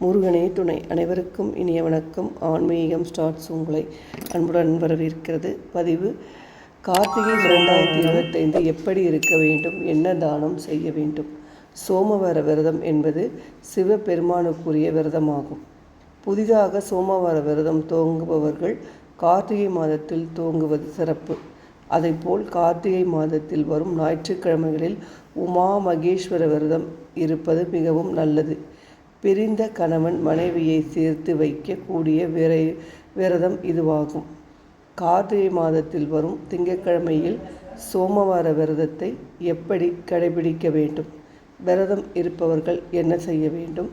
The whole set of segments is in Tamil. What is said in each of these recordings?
முருகனே துணை அனைவருக்கும் இனிய வணக்கம். ஆன்மீகம் ஸ்டார்ட்ஸ் உங்களை அன்புடன் வரவேற்கிறது. பதிவு கார்த்திகை இரண்டாயிரத்தி இருபத்தைந்து எப்படி இருக்க வேண்டும்? என்ன தானம் செய்ய வேண்டும்? சோமவார விரதம் என்பது சிவபெருமானுக்குரிய விரதமாகும். புதிதாக சோமவார விரதம் துவங்குபவர்கள் கார்த்திகை மாதத்தில் துவங்குவது சிறப்பு. அதைப்போல் கார்த்திகை மாதத்தில் வரும் ஞாயிற்றுக்கிழமைகளில் உமா மகேஸ்வர விரதம் இருப்பது மிகவும் நல்லது. பிரிந்த கணவன் மனைவியை சேர்த்து வைக்கக்கூடிய விரை விரதம் இதுவாகும். கார்த்திகை மாதத்தில் வரும் திங்கட்கிழமையில் சோமவார விரதத்தை எப்படி கடைபிடிக்க வேண்டும்? விரதம் இருப்பவர்கள் என்ன செய்ய வேண்டும்?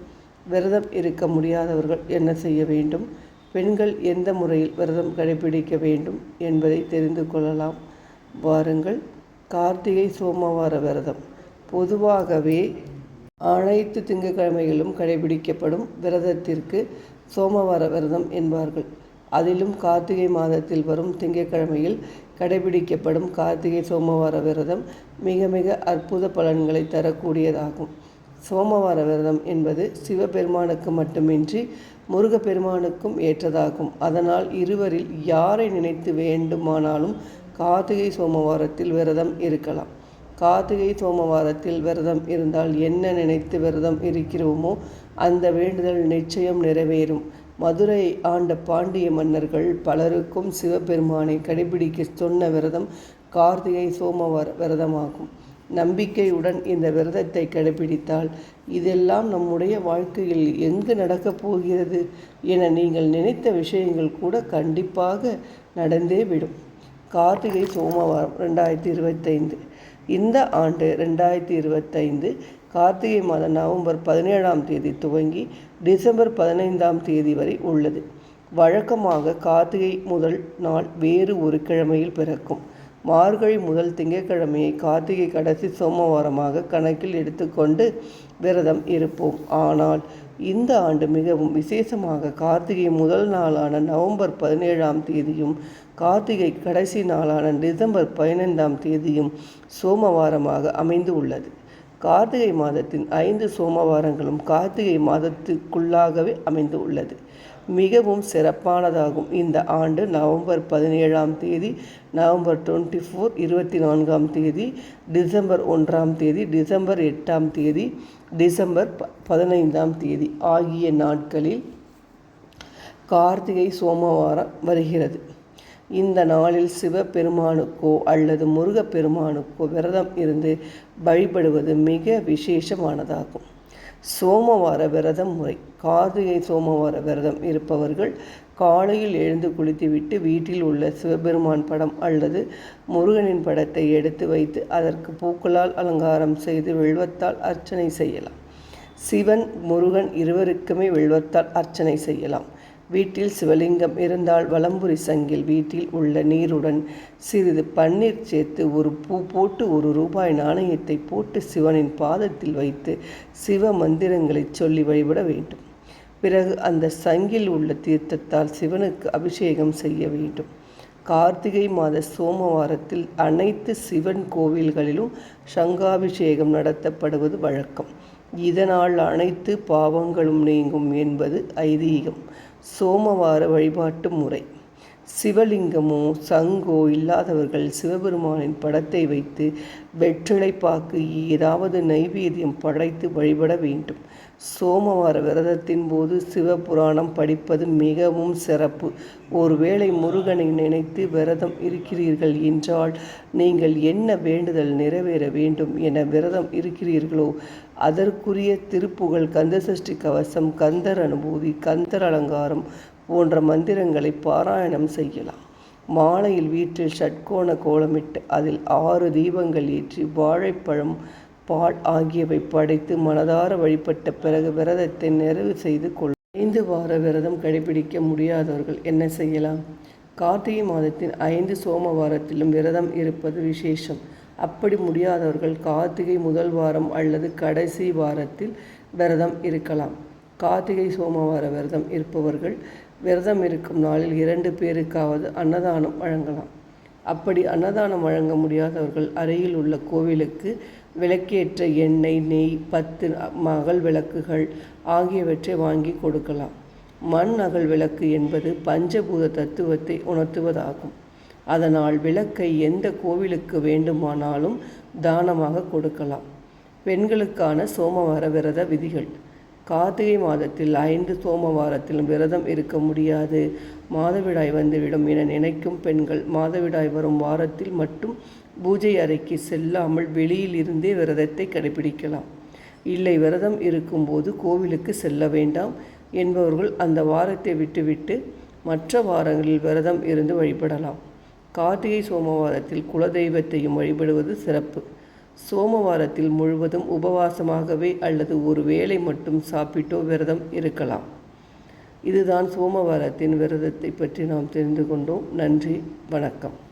விரதம் இருக்க முடியாதவர்கள் என்ன செய்ய வேண்டும்? பெண்கள் எந்த முறையில் விரதம் கடைபிடிக்க வேண்டும் என்பதை தெரிந்து கொள்ளலாம். வாருங்கள் கார்த்திகை சோமவார விரதம். பொதுவாகவே அனைத்து திங்கட்கிழமைகளும் கடைபிடிக்கப்படும் விரதத்திற்கு சோமவார விரதம் என்பார்கள். அதிலும் கார்த்திகை மாதத்தில் வரும் திங்கட்கிழமையில் கடைபிடிக்கப்படும் கார்த்திகை சோமவார விரதம் மிக மிக அற்புத பலன்களை தரக்கூடியதாகும். சோமவார விரதம் என்பது சிவபெருமானுக்கு மட்டுமின்றி முருகப்பெருமானுக்கும் ஏற்றதாகும். அதனால் இருவரில் யாரை நினைத்து வேண்டுமானாலும் கார்த்திகை சோமவாரத்தில் விரதம் இருக்கலாம். கார்த்திகை சோமவாரத்தில் விரதம் இருந்தால் என்ன நினைத்து விரதம் இருக்கிறோமோ அந்த வேண்டுதல் நிச்சயம் நிறைவேறும். மதுரை ஆண்ட பாண்டிய மன்னர்கள் பலருக்கும் சிவபெருமானை கடைபிடிக்க சொன்ன விரதம் கார்த்திகை சோமவார விரதமாகும். நம்பிக்கையுடன் இந்த விரதத்தை கடைபிடித்தால் இதெல்லாம் நம்முடைய வாழ்க்கையில் எங்கு நடக்கப் போகிறது என நீங்கள் நினைத்த விஷயங்கள் கூட கண்டிப்பாக நடந்தே விடும். கார்த்திகை சோமவாரம் ரெண்டாயிரத்தி இருபத்தைந்து. இந்த ஆண்டு ரெண்டாயிரத்தி இருபத்தைந்து கார்த்திகை மாதம் நவம்பர் பதினேழாம் தேதி துவங்கி டிசம்பர் பதினைந்தாம் தேதி வரை உள்ளது. வழக்கமாக கார்த்திகை முதல் நாள் வேறு ஒரு கிழமையில் பிறக்கும். மார்கழி முதல் திங்கட்கிழமையை கார்த்திகை கடைசி சோமவாரமாக கணக்கில் எடுத்துக்கொண்டு விரதம் இருப்போம். ஆனால் இந்த ஆண்டு மிகவும் விசேஷமாக கார்த்திகை முதல் நாளான நவம்பர் பதினேழாம் தேதியும் கார்த்திகை கடைசி நாளான டிசம்பர் பதினைந்தாம் தேதியும் சோமவாரமாக அமைந்து உள்ளது. கார்த்திகை மாதத்தின் ஐந்து சோமவாரங்களும் கார்த்திகை மாதத்துக்குள்ளாகவே அமைந்து உள்ளது. மிகவும் சிறப்பானதாகும். இந்த ஆண்டு நவம்பர் பதினேழாம் தேதி நவம்பர் டுவெண்ட்டி ஃபோர் இருபத்தி நான்காம் தேதி டிசம்பர் ஒன்றாம் தேதி டிசம்பர் எட்டாம் தேதி டிசம்பர் ப பதினைந்தாம் தேதி ஆகிய நாட்களில் கார்த்திகை சோமவாரம் வருகிறது. இந்த நாளில் சிவபெருமானுக்கோ அல்லது முருகப்பெருமானுக்கோ விரதம் இருந்து வழிபடுவது மிக விசேஷமானதாகும். சோமவார விரதம் முறை கார்த்திகை சோமவார விரதம் இருப்பவர்கள் காலையில் எழுந்து குளித்துவிட்டு வீட்டில் உள்ள சிவபெருமான் படம் அல்லது முருகனின் படத்தை எடுத்து வைத்து அதற்கு பூக்களால் அலங்காரம் செய்து வெள்வத்தால் அர்ச்சனை செய்யலாம். சிவன் முருகன் இருவருக்குமே வெள்வத்தால் அர்ச்சனை செய்யலாம். வீட்டில் சிவலிங்கம் இருந்தால் வலம்புரி சங்கில் வீட்டில் உள்ள நீருடன் சிறிது பன்னீர் சேர்த்து ஒரு பூ போட்டு ஒரு ரூபாய் நாணயத்தை போட்டு சிவனின் பாதத்தில் வைத்து சிவ மந்திரங்களை சொல்லி வழிபட வேண்டும். பிறகு அந்த சங்கில் உள்ள தீர்த்தத்தால் சிவனுக்கு அபிஷேகம் செய்ய வேண்டும். கார்த்திகை மாத சோமவாரத்தில் அனைத்து சிவன் கோவில்களிலும் சங்காபிஷேகம் நடத்தப்படுவது வழக்கம். இதனால் அனைத்து பாவங்களும் நீங்கும் என்பது ஐதீகம். சோமவார வழிபாட்டு முறை. சிவலிங்கமோ சங்கோ இல்லாதவர்கள் சிவபெருமானின் படத்தை வைத்து வெற்றிலை பாக்கு ஏதாவது நைவேத்தியம் படைத்து வழிபட வேண்டும். சோமவார விரதத்தின் போது சிவபுராணம் படிப்பது மிகவும் சிறப்பு. ஒருவேளை முருகனை நினைத்து விரதம் இருக்கிறீர்கள் என்றால் நீங்கள் என்ன வேண்டுதல் நிறைவேற வேண்டும் என விரதம் இருக்கிறீர்களோ? அதற்குரிய திருப்புகழ் கந்தசஷ்டி கவசம் கந்தர் அனுபூதி கந்தர் அலங்காரம் போன்ற மந்திரங்களை பாராயணம் செய்யலாம். மாலையில் வீட்டில் ஷட்கோண கோலமிட்டு அதில் ஆறு தீபங்கள் ஏற்றி வாழைப்பழம் பால் ஆகியவை படைத்து மனதார வழிபட்ட பிறகு விரதத்தை நிறைவு செய்து கொள்ளும் ஐந்து வார விரதம் கடைபிடிக்க முடியாதவர்கள் என்ன செய்யலாம்? கார்த்திகை மாதத்தின் ஐந்து சோமவாரத்திலும் விரதம் இருப்பது விசேஷம். அப்படி முடியாதவர்கள் கார்த்திகை முதல் வாரம் அல்லது கடைசி வாரத்தில் விரதம் இருக்கலாம். கார்த்திகை சோமவார விரதம் இருப்பவர்கள் விரதம் இருக்கும் நாளில் இரண்டு பேருக்காவது அன்னதானம் வழங்கலாம். அப்படி அன்னதானம் வழங்க முடியாதவர்கள் அருகில் உள்ள கோவிலுக்கு விளக்கேற்ற எண்ணெய் நெய் பத்து அகல் விளக்குகள் ஆகியவற்றை வாங்கி கொடுக்கலாம். மண் அகல் விளக்கு என்பது பஞ்சபூத தத்துவத்தை உணர்த்துவதாகும். அதனால் விளக்கை எந்த கோவிலுக்கு வேண்டுமானாலும் தானமாக கொடுக்கலாம். பெண்களுக்கான சோமவார விரத விதிகள். கார்த்திகை மாதத்தில் ஐந்து சோமவாரத்திலும் விரதம் இருக்க முடியாது. மாதவிடாய் வந்துவிடும் என நினைக்கும் பெண்கள் மாதவிடாய் வரும் வாரத்தில் மட்டும் பூஜை அறைக்கு செல்லாமல் வெளியில் இருந்தே விரதத்தை கடைபிடிக்கலாம். இல்லை விரதம் இருக்கும்போது கோவிலுக்கு செல்ல வேண்டாம் என்பவர்கள் அந்த வாரத்தை விட்டுவிட்டு மற்ற வாரங்களில் விரதம் இருந்து வழிபடலாம். கார்த்திகை சோமவாரத்தில் குலதெய்வத்தையும் வழிபடுவது சிறப்பு. சோமவாரத்தில் முழுவதும் உபவாசமாகவே அல்லது ஒரு வேளை மட்டும் சாப்பிட்டோ விரதம் இருக்கலாம். இதுதான் சோமவாரத்தின் விரதத்தை பற்றி நாம் தெரிந்து கொண்டோம். நன்றி. வணக்கம்.